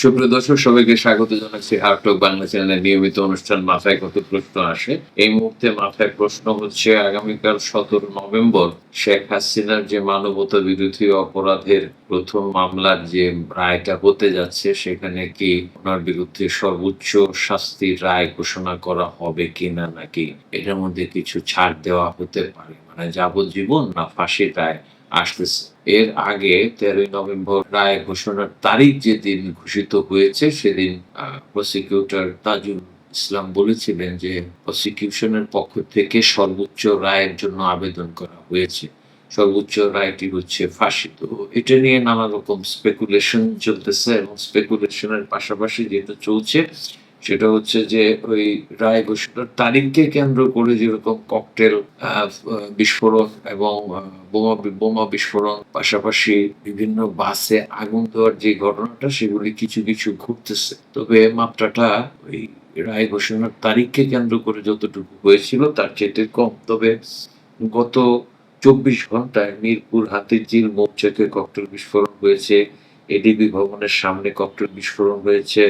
সুপ্রিয় দর্শক, সবাইকে স্বাগত জানাচ্ছি হার্টক বাংলা চ্যানেলের নিয়মিত অনুষ্ঠান মাথায় কত প্রশ্ন আসে? এই মুহূর্তে মাথায় প্রশ্ন হচ্ছে, আগামীকাল সতেরো নভেম্বর শেখ হাসিনার যে মানবতা বিরোধী অপরাধের প্রথম মামলার যে রায়টা হতে যাচ্ছে, সেখানে কি ওনার বিরুদ্ধে সর্বোচ্চ শাস্তির রায় ঘোষণা করা হবে কিনা নাকি এটার মধ্যে কিছু ছাড় দেওয়া হতে পারে? মানে যাবজ্জীবন না ফাঁসির রায়? আসতেছে। এর আগে তেরোই নভেম্বর রায় ঘোষণার তারিখ যেদিন ঘোষিত হয়েছে, সেদিন প্রসিকিউটর তাজুল ইসলাম বলেছিলেন যে প্রসিকিউশনের পক্ষ থেকে সর্বোচ্চ রায়ের জন্য আবেদন করা হয়েছে। সর্বোচ্চ রায়টি হচ্ছে ফাঁসি। তো এটা নিয়ে নানা রকম স্পেকুলেশন চলতেছে এবং স্পেকুলেশনের পাশাপাশি যেটা চলছে সেটা হচ্ছে যে ওই রায় ঘোষণার তারিখকে কেন্দ্র করে যেরকম ককটেল বিস্ফোরণ এবং বোমা বোমা বিস্ফোরণ, পাশাপাশি বিভিন্ন বাসে আগুন দেওয়ার যে ঘটনাটা সেগুলি কিছু কিছু ঘটতেছে তবে মাত্রাটা ওই রায় ঘোষণার তারিখকে কেন্দ্র করে যতটুকু হয়েছিল তার চেয়ে কম। তবে গত চব্বিশ ঘন্টায় মিরপুর হাতিঝিল মৌচাকে ককটেল বিস্ফোরণ হয়েছে, এডিবি ভবনের সামনে ককটেল বিস্ফোরণ হয়েছে,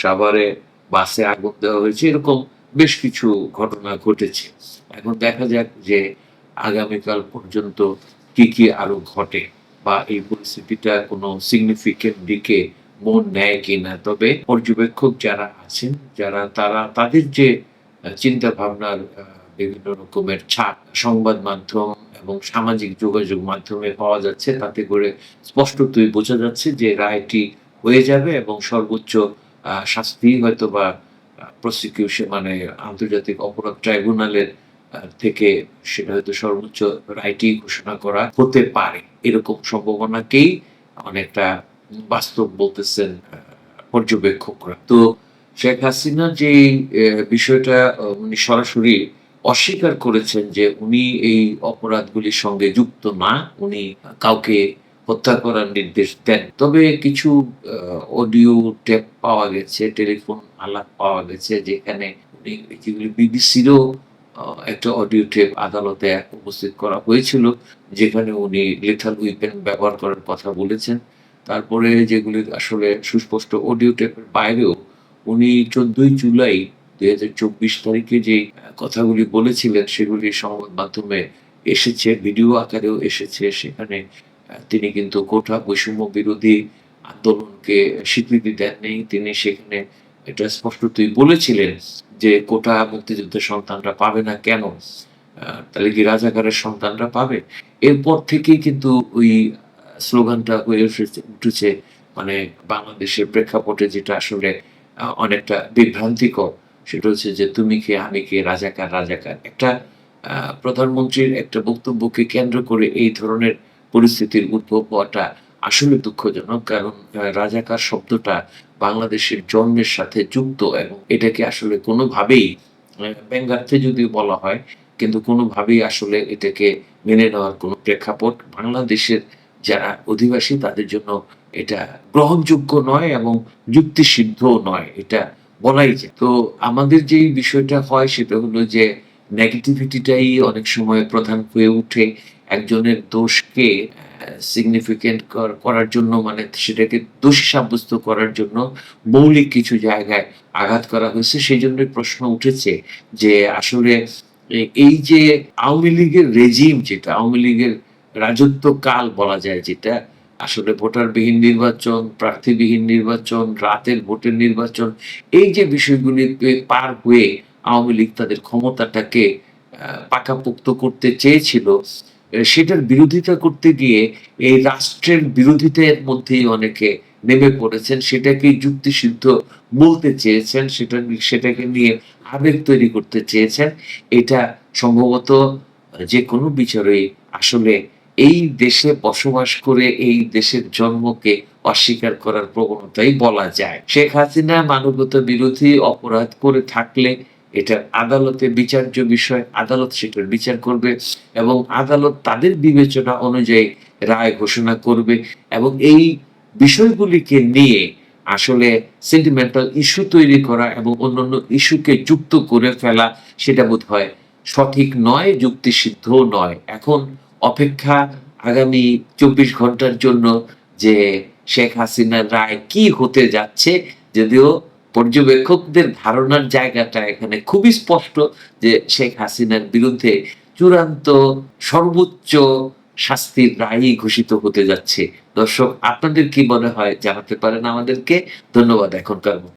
সাভারে বাসে আগুন দেওয়া হয়েছে। এরকম বেশ কিছু ঘটনা ঘটেছে। এখন দেখা যাক যে আগামীকাল পর্যন্ত কি কি আরও ঘটে বা এই পরিস্থিতিটা কোনো সিগনিফিকেন্ট দিকে মন নেয় কিনা। তবে পর্যবেক্ষক যারা আছেন, যারা তারা, তাদের যে চিন্তা ভাবনার বিভিন্ন রকমের ছাপ সংবাদ মাধ্যম এবং সামাজিক যোগাযোগ মাধ্যমে পাওয়া যাচ্ছে, তাতে করে স্পষ্টতই বোঝা যাচ্ছে যে রায়টি হয়ে যাবে এবং সর্বোচ্চ শাস্তি হয়তো বা প্রসিকিউশন মানে আন্তর্জাতিক অপরাধ ট্রাইব্যুনালের থেকে সেটা হয়তো সর্বোচ্চ রায়টি ঘোষণা করা হতে পারে। এরকম সম্ভাবনাকেই অনেকটা বাস্তব বলতেছেন পর্যবেক্ষকরা। তো শেখ হাসিনা যে বিষয়টা উনি সরাসরি অস্বীকার করেছেন যে উনি এই অপরাধগুলির সঙ্গে যুক্ত না, উনি কাউকে হত্যা করার নির্দেশ দেন। তবে কিছু অডিও টেপ পাওয়া গেছে, টেলিফোন আলাপ পাওয়া গেছে, যেখানে বিবিসিরও একটা অডিও টেপ আদালতে উপস্থিত করা হয়েছিল, যেখানে উনি লেথাল উইপেন ব্যবহার করার কথা বলেছেন। তারপরে যেগুলি আসলে সুস্পষ্ট অডিও টেপের বাইরেও, উনি চোদ্দই জুলাই দুই হাজার চব্বিশ তারিখে যে কথাগুলি বলেছিলেন, সেগুলি সংবাদ মাধ্যমে এসেছে, ভিডিও আকারেও এসেছে, সেখানে তিনি কিন্তু কোটা বৈষম্য বিরোধী আন্দোলনকে স্বীকৃতি দেননি। তিনি সেখানে এটা স্পষ্টতই বলেছিলেন যে কোটা মুক্তিযুদ্ধের সন্তানরা পাবে না কেন? তাহলে কি রাজাকারের সন্তানরা পাবে? এরপর থেকেই কিন্তু ওই স্লোগানটা হয়ে উঠেছে মানে বাংলাদেশের প্রেক্ষাপটে যেটা আসলে অনেকটা বিভ্রান্তিকর। সেটা হচ্ছে যে তুমি কে, আমি কে, রাজাকার রাজাকার। একটা প্রধানমন্ত্রীর একটা বক্তব্যকে কেন্দ্র করে এই ধরনের পরিস্থিতির উদ্ভব হওয়াটা আসলে দুঃখজনক, কারণ রাজাকার শব্দটা বাংলাদেশের জন্মের সাথে যুক্ত এবং এটাকে আসলে কোনোভাবেই ব্যঙ্গার্থে যদি বলা হয়, কিন্তু কোনোভাবেই আসলে এটাকে মেনে নেওয়ার কোনো প্রেক্ষাপট বাংলাদেশের যারা অধিবাসী তাদের জন্য এটা গ্রহণযোগ্য নয় এবং যুক্তিসিদ্ধ নয়, এটা বলাই যায়। তো আমাদের যেই বিষয়টা হয় সেটা হলো যে নেগেটিভিটিটাই অনেক সময় প্রধান হয়ে ওঠে। একজনের দোষকে সিগনিফিকেন্ট করার জন্য মানে সেটাকে দোষী সাব্যস্ত করার জন্য মৌলিক কিছু জায়গায় আঘাত করা হয়েছে। সেই জন্যই প্রশ্ন উঠেছে যে আসলে এই যে আওয়ামী লীগের রেজিম যেটা, আওয়ামী লীগের রাজত্ব কাল বলা যায় যেটা, আসলে ভোটারবিহীন নির্বাচন, প্রার্থীবিহীন নির্বাচন, রাতের ভোটের নির্বাচন, এই যে বিষয়গুলি পার হয়ে আওয়ামী লীগ তাদের ক্ষমতাটাকে পাকাপোক্ত করতে চেয়েছিল সেটার বিরোধিতা করতে গিয়ে এই রাষ্ট্রের বিরোধিতার মধ্যেই অনেকে নেমে পড়েছেন সেটাকে যুক্তিসিদ্ধ বলতে চেয়েছেন, সেটা সেটাকে নিয়ে আবেগ তৈরি করতে চেয়েছেন। এটা সম্ভবত যে কোনো বিচারেই আসলে এই দেশে বসবাস করে এই দেশের জন্মকে অস্বীকার করার প্রবণতাই বলা যায়। শেখ হাসিনা মানবতা বিরোধী অপরাধ করে থাকলে এটা আদালতে বিচার্য বিষয়, আদালত সেটার বিচার করবে এবং আদালত তাদের বিবেচনা অনুযায়ী রায় ঘোষণা করবে এবং এই বিষয়গুলিকে নিয়ে আসলে সেন্টিমেন্টাল ইস্যু তৈরি করা এবং অন্যান্য ইস্যুকে যুক্ত করে ফেলা সেটা বোধ হয় সঠিক নয়, যুক্তিসিদ্ধ নয়। এখন অপেক্ষা আগামী চব্বিশ ঘণ্টার জন্য যে শেখ হাসিনার রায় কি হতে যাচ্ছে, যদিও পর্যবেক্ষকদের ধারণার জায়গাটা এখানে খুবই স্পষ্ট যে শেখ হাসিনার বিরুদ্ধে চূড়ান্ত সর্বোচ্চ শাস্তির রায়ই ঘোষিত হতে যাচ্ছে। দর্শক, আপনাদের কি মনে হয়? জানাতে পারেন আমাদেরকে। ধন্যবাদ এখনকার।